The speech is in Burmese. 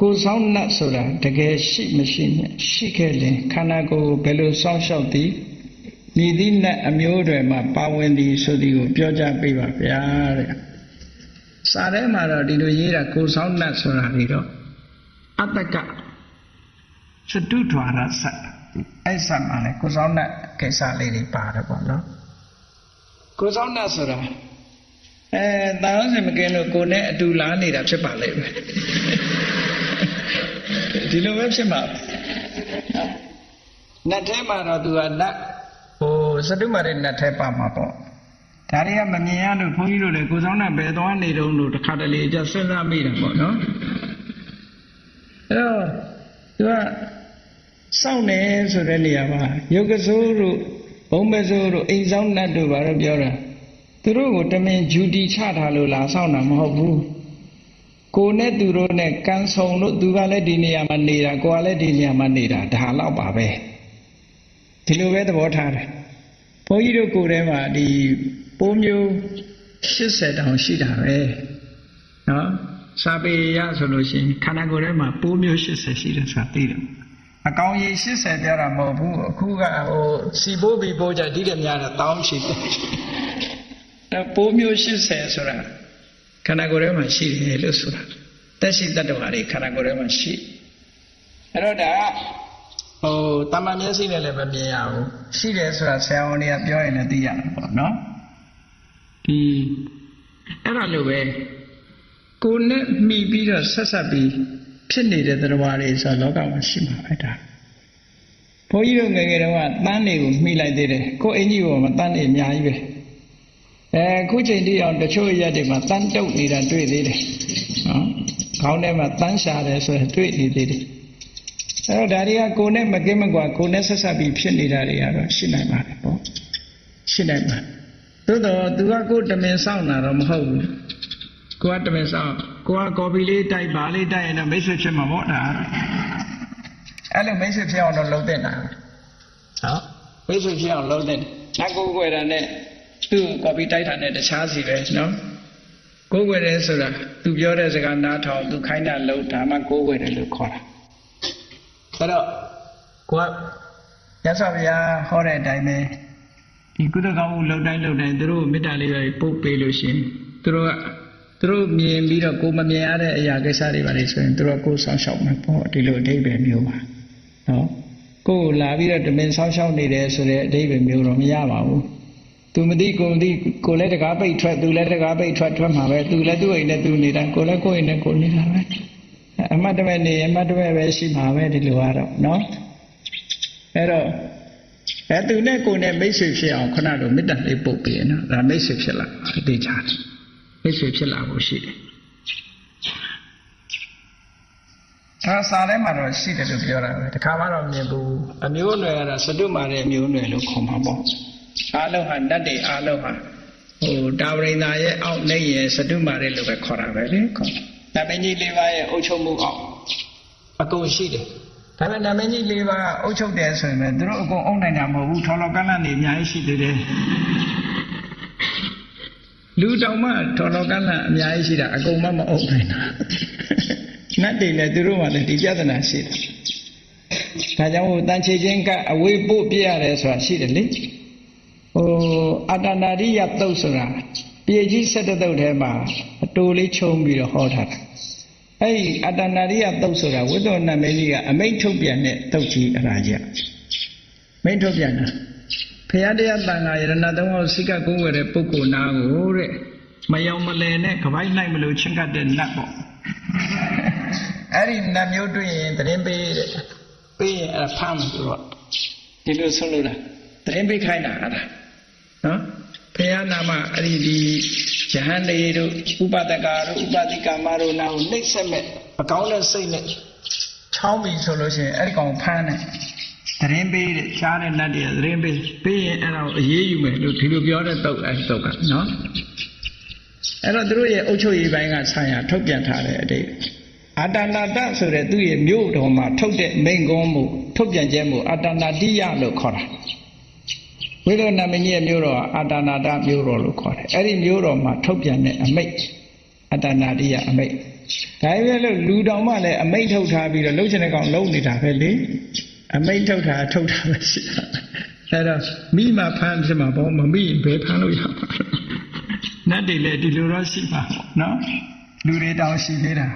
ကိုယ်ဆောင်နှတ်ဆိုတာတကယ်ရှိမရှိနဲ့ရှိခဲ့ရင်ခန္ဓာကိုယ်ကိုဘယ်လိုစောင့်ရှောက်သည်မြည်သည့်နှတ်အမျိုးတွေမှာပါဝင်သည်ဆိုသည်ကိုပြောကြပေးပါဗျာတဲ့စာထဲမှာတော့ဒီလိုရေးတာကိုယ်ဆောင်နှတ်ဆိုတာတွေတော့အတ္တကစတုထွာရဆတ်အဲ့ဆတ်မှာလေကိုယ်ဆောင်နှတ်ကိစ္စလေးတွေပါတယ်ပေါ့နော်ကိုယ်ဆောင်နှတ်ဆိုတာအဲတာဝစင်မကင်းလို့ကိုယ်နဲ့အတူလာနေတာဖြစ်ပါလိမ့်မယ် ဒီလိုပဲဖြစ်မှာနတ်ထဲမှာတော့သူကနတ်ဟိုစတုမာရဲ့နတ်ထဲပါမှာပေါ့ဒါတွေကမမြင်ရလို့ဘုန်းကြီးတို့လည်းကိုဆောင်နဲ့ဘယ်သွားနေတုံးလို့တစ်ခါတလေကြစဉ်းစားမိတာပေါ့နော်အဲတော့သူကစောင့်နေဆိုတဲ့နေရာမှာယုတ်ကစိုးတို့ဘုံမစိုးတို့အိမ်ဆောင်နတ်တို့ဘာလို့ပြောတာသူတို့ကိုတမင်ဂျူတီချထားလို့လာစောင့်တာမဟုတ်ဘူး ကိုနဲ့သူတို့နဲ့ကန်းဆုံလို့သူကလည်းဒီနေရာမှာနေတာကိုကလည်းဒီနေရာမှာနေတာဒါတော့ပါပဲဒီလိုပဲသဘောထားတယ်ဘုန်းကြီးတို့ကိုယ်ထဲမှာဒီပိုးမျိုး80တောင်ရှိတာပဲနော်စာပေရဆိုလို့ရှိရင်ခန္ဓာကိုယ်ထဲမှာပိုးမျိုး80ရှိတယ်ဆိုတာသိတယ်အကောင်ကြီး80ပြောတာမဟုတ်ဘူးအခုကဟိုစီပိုးပြီးပိုးကြဒီတည်းများတော့တောင်းရှိတယ်အဲပိုးမျိုး80ဆိုတာခ န္ဓာကိုယ်ထဲမှာရှိတယ်လို့ဆိုတာတက်ရှိတတ္တဝါတွေခန္ဓာကိုယ်ထဲမှာရှိအဲ့တော့ဒါဟိုတမန်မျက်စိနဲ့လည်းမမြင်ရဘူးရှိတယ်ဆိုတာဆရာဝန်တွေကပြောရင်လည်းသိရတယ်ပေါ့နော်ဒီအဲ့ဒါလိုပဲကိုယ်နဲ့မှီပြီးတော့ဆက်ဆက်ပြီးဖြစ်နေတဲ့သတ္တဝါတွေဆိုလောကမှာရှိမှာပဲဒါဘုန်းကြီးတို့ငယ်ငယ်တုန်းကတန်းတွေကိုမှီလိုက်သေးတယ်ကိုယ်အင်ကြီးပေါ်မှာတန်းတွေအများကြီးပဲ အဲခုချိန်တိအောင်တချို့ရက်တွေမှာတန်းတုပ်နေတာတွေ့သေးတယ်နော်ခေါင်းထဲမှာတန်းရှာတယ်ဆိုရင်တွေ့နေသေးတယ်အဲတော့ဒါတွေကကိုယ်နဲ့မကင်းမကွာကိုယ်နဲ့ဆက်ဆက်ပြီးဖြစ်နေတာတွေကတော့ရှိနိုင်ပါတယ်ပေါ့ရှိနိုင်ပါသို့တော့သူကကိုယ်တမင်ဆောင်တာတော့မဟုတ်ဘူးကိုကတမင်ဆောင်ကိုကကော်ပီလေးတိုက်ပါလေးတိုက်ရင်တော့မိတ်ဆွေဖြစ်မှာပေါ့ဒါအဲ့လိုမိတ်ဆွေဖြစ်အောင်တော့လုပ်တဲ့တာဟုတ်မိတ်ဆွေဖြစ်အောင်လုပ်တဲ့နောက်ကိုယ်ွယ်တာနဲ့ သူ့ကော်ပီတိုက်တာနဲ့တခြားစီပဲနော်ကိုယ်ွယ်တယ်ဆိုတာသူပြောတဲ့စကားနားထောင်သူခိုင်းတာလုပ်ဒါမှကိုယ်ွယ်တယ်လို့ခေါ်တာအဲ့တော့ကိုကရသော်ဗျာဟောတဲ့အတိုင်းပဲဒီကုသကောင်းမှုလှုပ်တိုင်းလှုပ်တိုင်းသူတို့မေတ္တာလေးပဲပို့ပေးလို့ရှိရင်သူတို့ကသူတို့မြင်ပြီးတော့ကိုမမြင်ရတဲ့အရာကိစ္စတွေပါလေဆိုရင်သူတို့ကိုဆောင်းရှောက်မှာပေါ့ဒီလိုအဓိပ္ပာယ်မျိုးပါနော်ကိုယ်လာပြီးတော့တမင်ဆောင်းရှောက်နေတယ်ဆိုတဲ့အဓိပ္ပာယ်မျိုးတော့မရပါဘူး သူမသိကိုမသိကိုလည်းတကားပိတ်ထွက်သူလည်းတကားပိတ်ထွက်ထွက်မှာပဲသူလည်းသူ့အိမ်နဲ့သူနေတာကိုလည်းကိုယ့်အိမ်နဲ့ကိုနေတာပဲအမတ်တမဲ့နေအမတ်တမဲ့ပဲရှိမှာပဲဒီလိုကတော့နော်အဲ့တော့အဲသူနဲ့ကိုယ်နဲ့မိတ်ဆွေဖြစ်အောင်ခဏလိုမေတ္တာလေးပုတ်ပြီးနော်ဒါမိတ်ဆွေဖြစ်လာသိကြတယ်မိတ်ဆွေဖြစ်လာဖို့ရှိတယ်ဒါစာထဲမှာတော့ရှိတယ်လို့ပြောတာပဲတခါမှတော့မြင်ဘူးအမျိုးအနွယ်ကတော့စတုမာတဲ့အမျိုးအနွယ်လို့ခေါ်မှာပေါ့ အားလုံးဟာတတ်တွေအားလုံးဟာဟိုတာဝရိန္ဒာရဲ့အောက်နေရဲ့စတုမာတဲ့လို့ပဲခေါ်တာပဲလေခေါ်နာမည်ကြီးလေးပါးရဲ့အုပ်ချုပ်မှုအောက်အကုန်ရှိတယ်ဒါပေမဲ့နာမည်ကြီးလေးပါးအုပ်ချုပ်တယ်ဆိုရင်သူတို့အကုန်အုပ်နိုင်တာမဟုတ်ဘူးထော်လောကလန့်နေအများကြီးရှိသေးတယ်လူတောင်မှထော်တော်ကလန့်အများကြီးရှိတာအကုန်မမအုပ်နိုင်တာနတ်တွေလည်းသူတို့မှလည်းဒီပြဿနာရှိတယ်ဒါကြောင့်ဟိုတန်ချေချင်းကအဝေးပို့ပြရတယ်ဆိုတာရှိတယ်လေ ဟိုအတ္တနာရိယတုတ်ဆိုတာပြေကြီး၁၇တုတ်ထဲမှာအတူလေးခြုံပြီးတော့ဟောထားတာအဲ့ဒီအတ္တနာရိယတုတ်ဆိုတာဝိသုဏမင်းကြီးကအမိတ်ထုတ်ပြန်တဲ့တုတ်ကြီးအရာကြီးမိတ်ထုတ်ပြန်တာဖရာတရားတန်ခါယရဏသုံးပါးစိကကုန်းဝယ်တဲ့ပုဂ္ဂိုလ်နာကိုတဲ့မယောင်မလဲနဲ့ကပိုက်နိုင်မလို့ချင်းကတ်တဲ့နတ်ပေါ့အဲ့ဒီနတ်မျိုးတွေ့ရင်တရင်ပေးတဲ့ပေးရင်အဲ့ဒါဖမ်းမှာသူတော့ဒီလိုဆုံးလို့လားတရင်ပေးခိုင်းတာအဲ့ဒါနော် ဖရာနာမအဲ့ဒီဒီယဟန်တွေတို့ဥပဒကာတို့ဥပတိကာမတို့နာကိုနှိမ့်ဆက်မဲ့အကောင်းတဲ့စိတ်နဲ့ချောင်းပြီဆိုလို့ရှိရင်အဲ့ဒီကောင်ဖမ်းတယ်သတင်းပေးတဲ့ရှားတဲ့နတ်တွေသတင်းပေးပေးရင်အဲ့ဒါကိုအေးအေးယူမယ်လို့ဒီလိုပြောတဲ့တုတ်အဲ့တုတ်ကနော်အဲ့တော့သူတို့ရဲ့အုတ်ချုပ်ရေးပိုင်းကဆံရထုတ်ပြန်ထားတဲ့အတိတ်အာတနာတဆိုတဲ့သူ့ရဲ့မြို့တော်မှာထုတ်တဲ့မိန်ကုန်းမှုထုတ်ပြန်ချက်မှုအာတနာတိယလို့ခေါ်တာ ဝိရဏမင်းကြီးရဲ့မြို့တော်အာတနာတမြို့တော်လို့ခေါ်တယ်အဲ့ဒီမြို့တော်မှာထုတ်ပြန်တဲ့အမိတ်အာတနာတိယအမိတ်ဒါပေမဲ့လို့လူတောင်မှလည်းအမိတ်ထုတ်ထားပြီးတော့လှုပ်ချင်တဲ့ကောင်လှုပ်နေတာပဲလေအမိတ်ထုတ်တာထုတ်တာပဲရှိတာအဲ့တော့မိမဖမ်းဖြစ်မှာပေါ့မမိရင်ဘယ်ဖမ်းလို့ရမှာလဲနတ်တွေလည်းဒီလိုတော့ရှိပါပေါ့နော်လူတွေတောင်ရှိသေးတာ